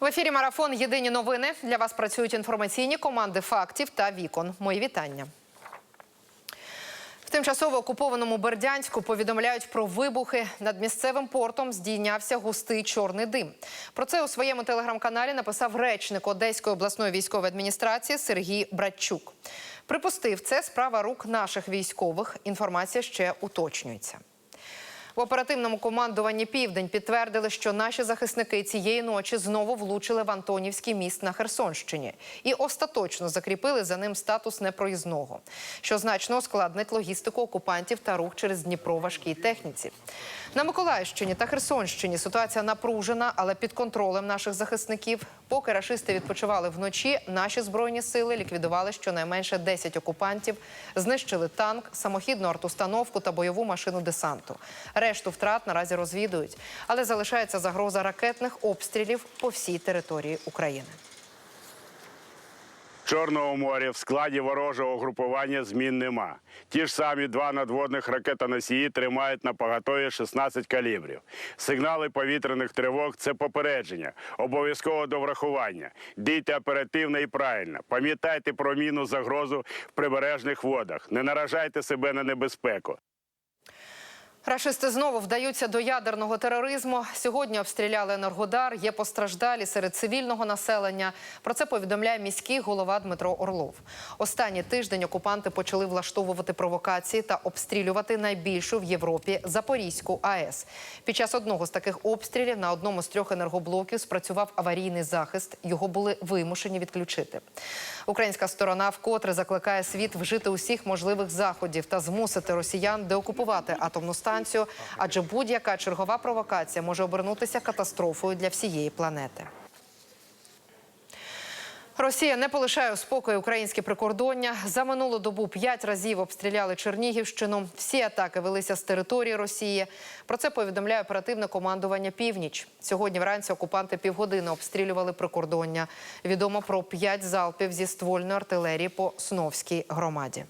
В ефірі марафон Єдині новини. Для вас працюють інформаційні команди фактів та вікон. Мої вітання. В тимчасово окупованому Бердянську повідомляють про вибухи. Над місцевим портом здійнявся густий чорний дим. Про це у своєму телеграм-каналі написав речник Одеської обласної військової адміністрації Сергій Братчук. Припустив, це справа рук наших військових. Інформація ще уточнюється. В оперативному командуванні Південь підтвердили, що наші захисники цієї ночі знову влучили в Антонівський міст на Херсонщині і остаточно закріпили за ним статус непроїзного, що значно ускладнить логістику окупантів та рух через Дніпро важкій техніці. На Миколаївщині та Херсонщині ситуація напружена, але під контролем наших захисників. Поки рашисти відпочивали вночі, наші збройні сили ліквідували щонайменше 10 окупантів, знищили танк, самохідну артустановку та бойову машину десанту. Решту втрат наразі розвідують, але залишається загроза ракетних обстрілів по всій території України. В Чорному морі в складі ворожого групування змін нема. Ті ж самі два надводних ракетоносії тримають на поготові 16 калібрів. Сигнали повітряних тривог це попередження, обов'язково до врахування. Дійте оперативно і правильно. Пам'ятайте про мінну загрозу в прибережних водах. Не наражайте себе на небезпеку. Рашисти знову вдаються до ядерного тероризму. Сьогодні обстріляли Енергодар. Є постраждалі серед цивільного населення. Про це повідомляє міський голова Дмитро Орлов. Останній тиждень окупанти почали влаштовувати провокації та обстрілювати найбільшу в Європі Запорізьку АЕС. Під час одного з таких обстрілів на одному з трьох енергоблоків спрацював аварійний захист. Його були вимушені відключити. Українська сторона вкотре закликає світ вжити усіх можливих заходів та змусити росіян деокупувати атомну станцію, адже будь-яка чергова провокація може обернутися катастрофою для всієї планети. Росія не полишає спокою українське прикордоння. За минулу добу п'ять разів обстріляли Чернігівщину. Всі атаки велися з території Росії. Про це повідомляє оперативне командування Північ. Сьогодні вранці окупанти півгодини обстрілювали прикордоння. Відомо про п'ять залпів зі ствольної артилерії по Сновській громаді.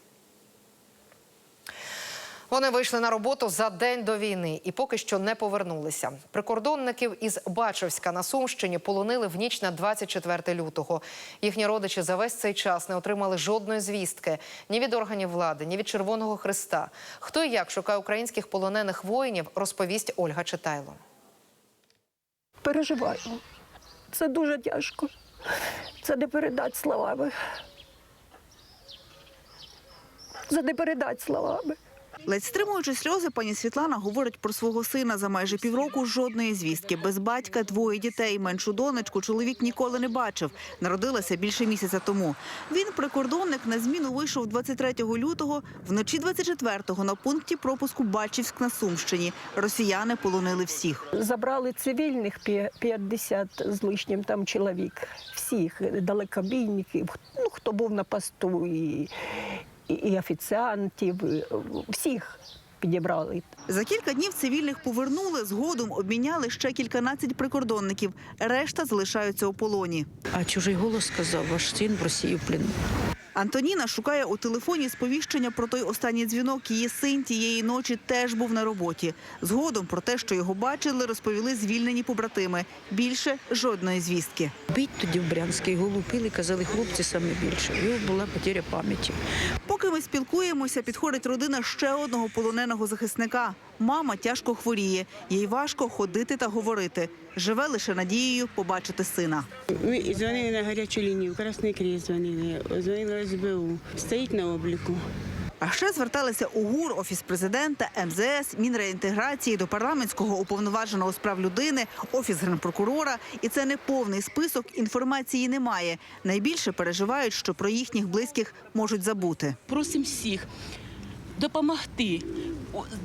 Вони вийшли на роботу за день до війни і поки що не повернулися. Прикордонників із Бачовська на Сумщині полонили в ніч на 24 лютого. Їхні родичі за весь цей час не отримали жодної звістки ні від органів влади, ні від Червоного Христа. Хто і як шукає українських полонених воїнів, розповість Ольга Читайло. переживаємо. Це дуже тяжко. Це не передати словами. Це не передати словами. Ледь стримуючи сльози, пані Світлана говорить про свого сина за майже півроку жодної звістки. Без батька двоє дітей. Меншу донечку чоловік ніколи не бачив. Народилася більше місяця тому. Він прикордонник на зміну вийшов 23 лютого. Вночі 24-го на пункті пропуску Бачівськ на Сумщині. Росіяни полонили всіх. Забрали цивільних п'я- 50 з лишнім там чоловік. Всіх далекобійників, ну, хто був на посту, і, і, офіціантів, всіх підібрали. За кілька днів цивільних повернули. Згодом обміняли ще кільканадцять прикордонників. Решта залишаються у полоні. А чужий голос сказав, ваш син в Росії в плену. Антоніна шукає у телефоні сповіщення про той останній дзвінок. Її син тієї ночі теж був на роботі. Згодом про те, що його бачили, розповіли звільнені побратими. Більше жодної звістки. Бить тоді в Брянській, його лупили, казали, хлопці саме більше. У нього була потеря пам'яті. Поки ми спілкуємося, підходить родина ще одного полоненого захисника. Мама тяжко хворіє. Їй важко ходити та говорити. Живе лише надією побачити сина. Ми дзвонили на гарячу лінію, в Красний Кріст дзвонили, дзвонили СБУ. Стоїть на обліку. А ще зверталися у ГУР, Офіс президента, МЗС, Мінреінтеграції, до парламентського уповноваженого з прав людини, Офіс генпрокурора. І це не повний список, інформації немає. Найбільше переживають, що про їхніх близьких можуть забути. просимо всіх допомогти.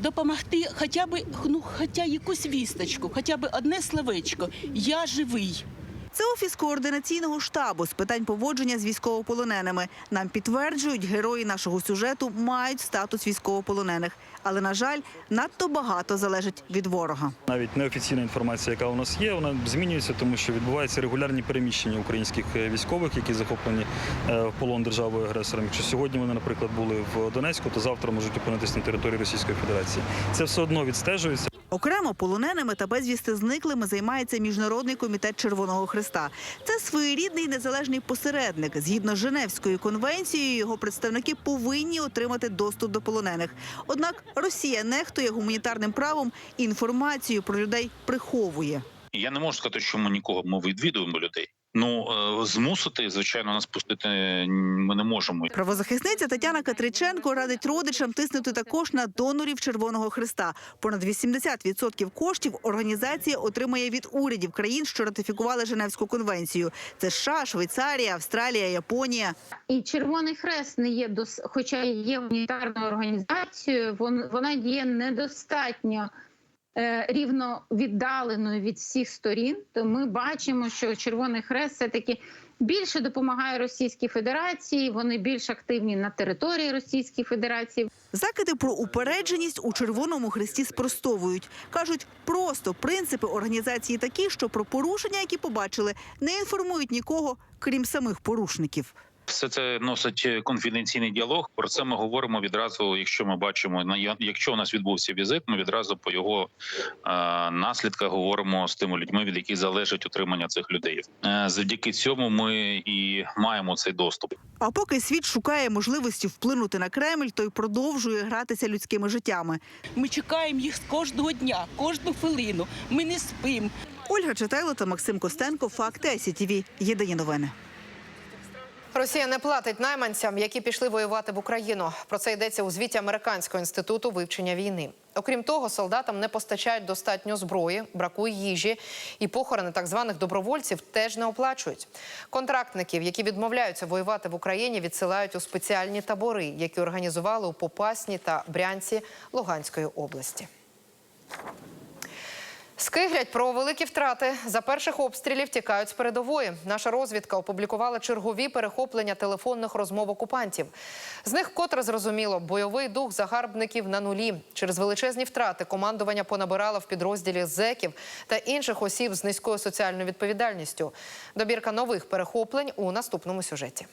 Допомогти хоча б ну, хоча якусь вісточку, хоча б одне словечко. Я живий. Це офіс координаційного штабу з питань поводження з військовополоненими. Нам підтверджують, герої нашого сюжету мають статус військовополонених, але на жаль, надто багато залежить від ворога. Навіть неофіційна інформація, яка у нас є, вона змінюється, тому що відбуваються регулярні переміщення українських е, військових, які захоплені е, в полон державою агресором. Якщо сьогодні вони, наприклад, були в Донецьку, то завтра можуть опинитися на території Російської Федерації. Це все одно відстежується. Окремо полоненими та безвісти зниклими займається Міжнародний комітет Червоного Христа. Це своєрідний незалежний посередник. Згідно з Женевською конвенцією, його представники повинні отримати доступ до полонених. Однак Росія нехтує гуманітарним правом і інформацію про людей приховує. Я не можу сказати, що ми нікого ми відвідуємо людей. Ну е, змусити, звичайно, нас пустити ми не можемо. Правозахисниця Тетяна Катриченко радить родичам тиснути також на донорів Червоного Христа. Понад 80% коштів організація отримає від урядів країн, що ратифікували Женевську конвенцію. Це США, Швейцарія, Австралія, Японія. І Червоний Хрест не є дос, хоча є гуманітарною організацією, вон, вона є недостатньо рівно віддаленою від всіх сторін. То ми бачимо, що Червоний Хрест все таки більше допомагає Російській Федерації. Вони більш активні на території Російської Федерації. Закиди про упередженість у Червоному Хресті спростовують. Кажуть, просто принципи організації такі, що про порушення, які побачили, не інформують нікого, крім самих порушників. Все це носить конфіденційний діалог. Про це ми говоримо відразу. Якщо ми бачимо на якщо у нас відбувся візит, ми відразу по його е, наслідках говоримо з тими людьми, від яких залежить утримання цих людей. Е, завдяки цьому ми і маємо цей доступ. А поки світ шукає можливості вплинути на Кремль, той продовжує гратися людськими життями. Ми чекаємо їх кожного дня, кожну хвилину. Ми не спимо. Ольга Читайло та Максим Костенко. Факти СІТВ. Єдині новини. Росія не платить найманцям, які пішли воювати в Україну. Про це йдеться у звіті Американського інституту вивчення війни. Окрім того, солдатам не постачають достатньо зброї, бракує їжі, і похорони так званих добровольців теж не оплачують. Контрактників, які відмовляються воювати в Україні, відсилають у спеціальні табори, які організували у Попасні та Брянці Луганської області. Скиглять про великі втрати. За перших обстрілів тікають з передової. Наша розвідка опублікувала чергові перехоплення телефонних розмов окупантів. З них котре зрозуміло, бойовий дух загарбників на нулі. Через величезні втрати командування понабирало в підрозділі зеків та інших осіб з низькою соціальною відповідальністю. Добірка нових перехоплень у наступному сюжеті.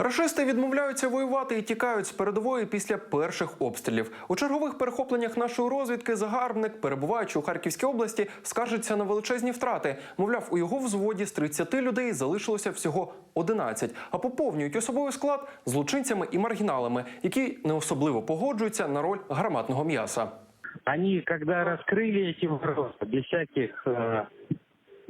Рашисти відмовляються воювати і тікають з передової після перших обстрілів. У чергових перехопленнях нашої розвідки загарбник, перебуваючи у Харківській області, скаржиться на величезні втрати. Мовляв, у його взводі з 30 людей залишилося всього 11, а поповнюють особовий склад злочинцями і маргіналами, які не особливо погоджуються на роль гарматного м'яса. Они, когда раскрыли эти ворота, без всяких э,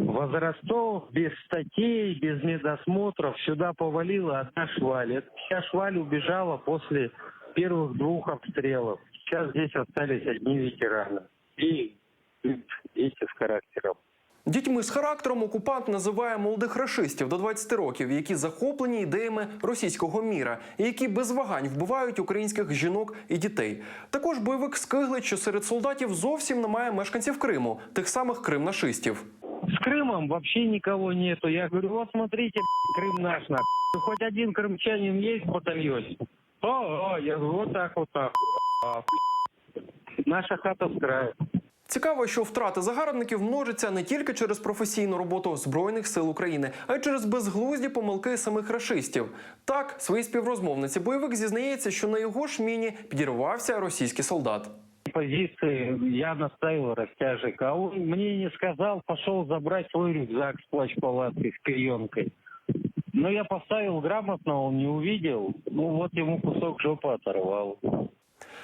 возрастов, без статей, без медосмотров, сюда повалила одна шваль. Эта вся шваль убежала после первых двух обстрелов. Сейчас здесь остались одни ветераны. И дети с характером. Дітьми з характером окупант називає молодих рашистів до 20 років, які захоплені ідеями російського міра, і які без вагань вбивають українських жінок і дітей. Також бойовик скиглить, що серед солдатів зовсім немає мешканців Криму, тих самих кримнашистів. С Крымом вообще никого нету. Я говорю, вот смотрите, Крым наш, нахуй. Хоть один крымчанин есть в батальоне? О, о, я говорю, вот так вот так. А, Наша хата с краю. Цікаво, що втрати загарбників множаться не тільки через професійну роботу збройних сил України, а й через безглузді помилки самих рашистів. Так, своїй співрозмовниці бойовик зізнається, що на його ж міні підірвався російський солдат. позиции я наставил растяжек, а он мне не сказал, пошел забрать свой рюкзак с плащ-палаткой, с клеенкой. Но я поставил грамотно, он не увидел, ну вот ему кусок жопы оторвал.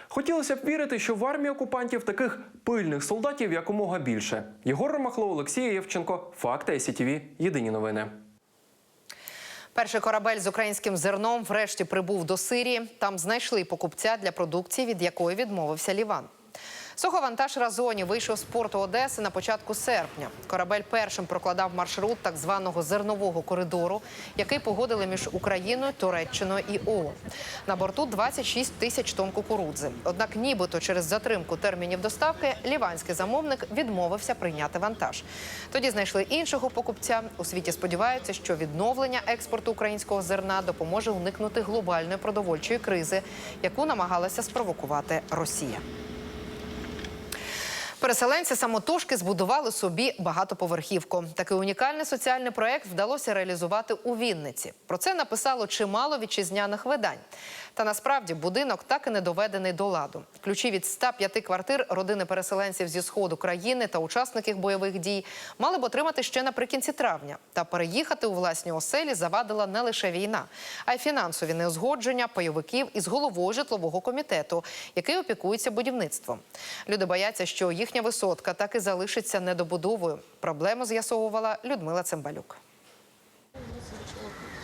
Хотілося б вірити, що в армії окупантів таких пильних солдатів якомога більше. Єгор Ромахло, Олексій Євченко, Факти СІТВ. Єдині новини. Перший корабель з українським зерном врешті прибув до Сирії. Там знайшли покупця для продукції, від якої відмовився Ліван. Суховантаж Разоні вийшов з порту Одеси на початку серпня. Корабель першим прокладав маршрут так званого зернового коридору, який погодили між Україною, Туреччиною і ООН. На борту 26 тисяч тонн кукурудзи. Однак, нібито через затримку термінів доставки, ліванський замовник відмовився прийняти вантаж. Тоді знайшли іншого покупця. У світі сподіваються, що відновлення експорту українського зерна допоможе уникнути глобальної продовольчої кризи, яку намагалася спровокувати Росія. Переселенці самотужки збудували собі багатоповерхівку. Такий унікальний соціальний проект вдалося реалізувати у Вінниці. Про це написало чимало вітчизняних видань. Та насправді будинок так і не доведений до ладу. Ключі від 105 квартир родини переселенців зі сходу країни та учасників бойових дій мали б отримати ще наприкінці травня. Та переїхати у власні оселі завадила не лише війна, а й фінансові неузгодження пайовиків із головою житлового комітету, який опікується будівництвом. Люди бояться, що їхня висотка так і залишиться недобудовою. Проблему з'ясовувала Людмила Цимбалюк.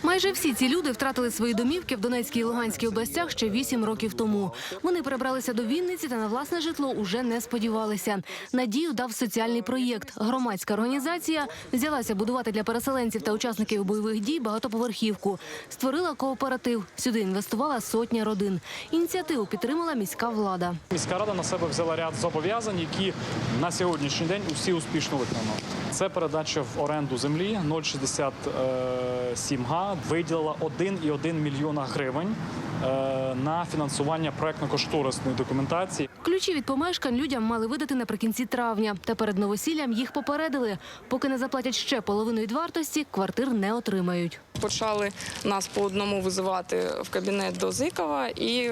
Майже всі ці люди втратили свої домівки в Донецькій і Луганській областях ще вісім років тому. Вони перебралися до Вінниці та на власне житло уже не сподівалися. Надію дав соціальний проєкт. Громадська організація взялася будувати для переселенців та учасників бойових дій багатоповерхівку. Створила кооператив. Сюди інвестувала сотня родин. Ініціативу підтримала міська влада. Міська рада на себе взяла ряд зобов'язань, які на сьогоднішній день усі успішно виконано. Це передача в оренду землі 0,67 га виділила 1,1 мільйона гривень е, на фінансування проектно-кошторисної документації. Ключі від помешкань людям мали видати наприкінці травня. Та перед новосіллям їх попередили. Поки не заплатять ще половину від вартості, квартир не отримають. Почали нас по одному визивати в кабінет до Зикова і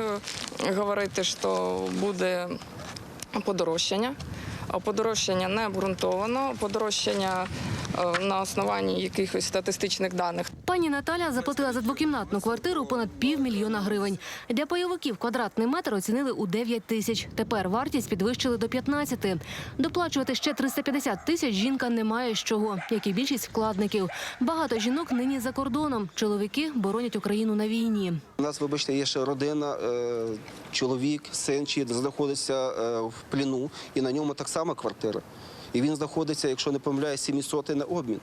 говорити, що буде подорожчання. А Подорожчання не обґрунтовано, подорожчання е, на основанні якихось статистичних даних. Пані Наталя заплатила за двокімнатну квартиру понад півмільйона гривень. Для пайовиків квадратний метр оцінили у 9 тисяч. Тепер вартість підвищили до 15. Доплачувати ще 350 тисяч жінка не має з чого, як і більшість вкладників. Багато жінок нині за кордоном. Чоловіки боронять Україну на війні. У нас, вибачте, є ще родина, е, чоловік, син, чи знаходиться е, в пліну, і на ньому так само квартира. І він знаходиться, якщо не помиляю, 700 на обмін.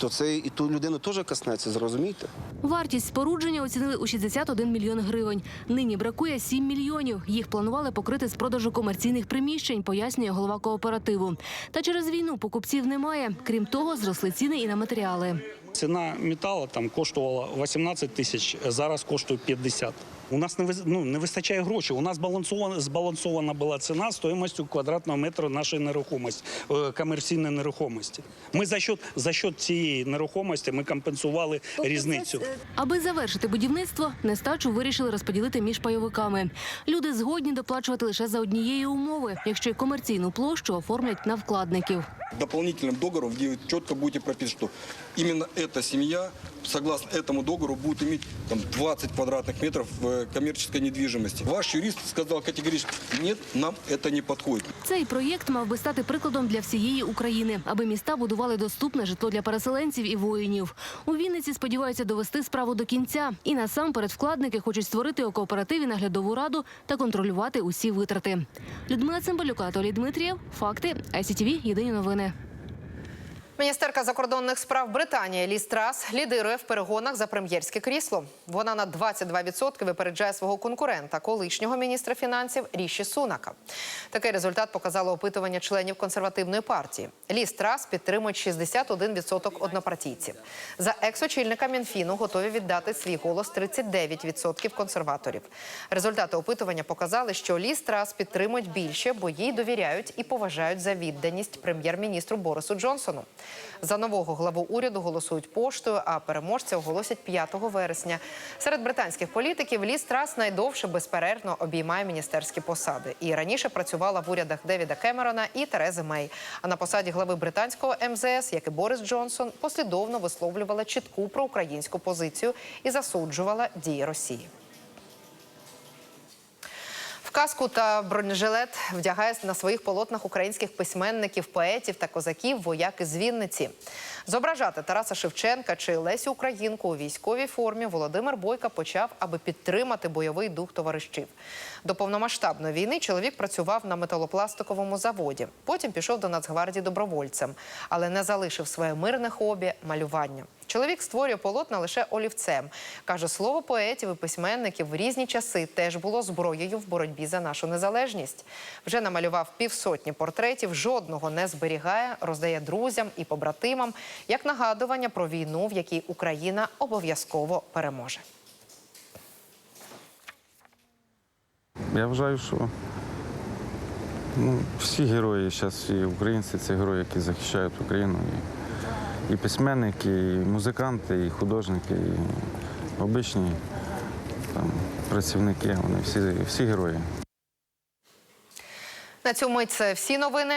То це і ту людину теж коснеться, зрозумієте? Вартість спорудження оцінили у 61 мільйон гривень. Нині бракує 7 мільйонів. Їх планували покрити з продажу комерційних приміщень, пояснює голова кооперативу. Та через війну покупців немає. Крім того, зросли ціни і на матеріали. Ціна металу там коштувала 18 тисяч, зараз коштує 50. У нас не вис- ну, не вистачає грошей. У нас балансована збалансована була ціна стоїмостю квадратного метру нашої нерухомості, е, комерційної нерухомості. Ми за счет, за счет цієї нерухомості ми компенсували різницю. Аби завершити будівництво, нестачу вирішили розподілити між пайовиками. Люди згодні доплачувати лише за однієї умови, якщо й комерційну площу оформлять на вкладників. дополнительным договором, где вы четко будете прописать, что именно эта семья, согласно этому договору, будет иметь там, 20 квадратных метров э, коммерческой недвижимости. Ваш юрист сказал категорически, нет, нам это не подходит. Цей проєкт мав би стати прикладом для всієї України, аби міста будували доступне житло для переселенців і воїнів. У Вінниці сподіваються довести справу до кінця. І насамперед вкладники хочуть створити у кооперативі наглядову раду та контролювати усі витрати. Людмила Цимбалюк, Анатолій Дмитрієв. Факти. ICTV. Єдині новини. Міністерка закордонних справ Британії Ліз Трас лідирує в перегонах за прем'єрське крісло. Вона на 22% випереджає свого конкурента, колишнього міністра фінансів Ріші Сунака. Такий результат показало опитування членів консервативної партії. Ліз Трас підтримують 61% однопартійців. За екс-очільника Мінфіну готові віддати свій голос 39% консерваторів. Результати опитування показали, що Ліз Трас підтримують більше, бо їй довіряють і поважають за відданість прем'єр-міністру Борису Джонсону. За нового главу уряду голосують поштою, а переможця оголосять 5 вересня. Серед британських політиків Ліз Трас найдовше безперервно обіймає міністерські посади. І раніше працювала в урядах Девіда Кемерона і Терези Мей. А на посаді глави британського МЗС, як і Борис Джонсон, послідовно висловлювала чітку проукраїнську позицію і засуджувала дії Росії. В каску та бронежилет вдягає на своїх полотнах українських письменників, поетів та козаків вояки з Вінниці. Зображати Тараса Шевченка чи Лесю Українку у військовій формі Володимир Бойка почав, аби підтримати бойовий дух товаришів. До повномасштабної війни чоловік працював на металопластиковому заводі. Потім пішов до Нацгвардії добровольцем, але не залишив своє мирне хобі малювання. Чоловік створює полотна лише олівцем. Каже, слово поетів і письменників в різні часи теж було зброєю в боротьбі за нашу незалежність. Вже намалював півсотні портретів, жодного не зберігає, роздає друзям і побратимам як нагадування про війну, в якій Україна обов'язково переможе. Я вважаю, що Ну, всі герої зараз, і українці це герої, які захищають Україну. І, і письменники, і музиканти, і художники, і обичні там, працівники, вони всі, всі герої. На цьому це всі новини.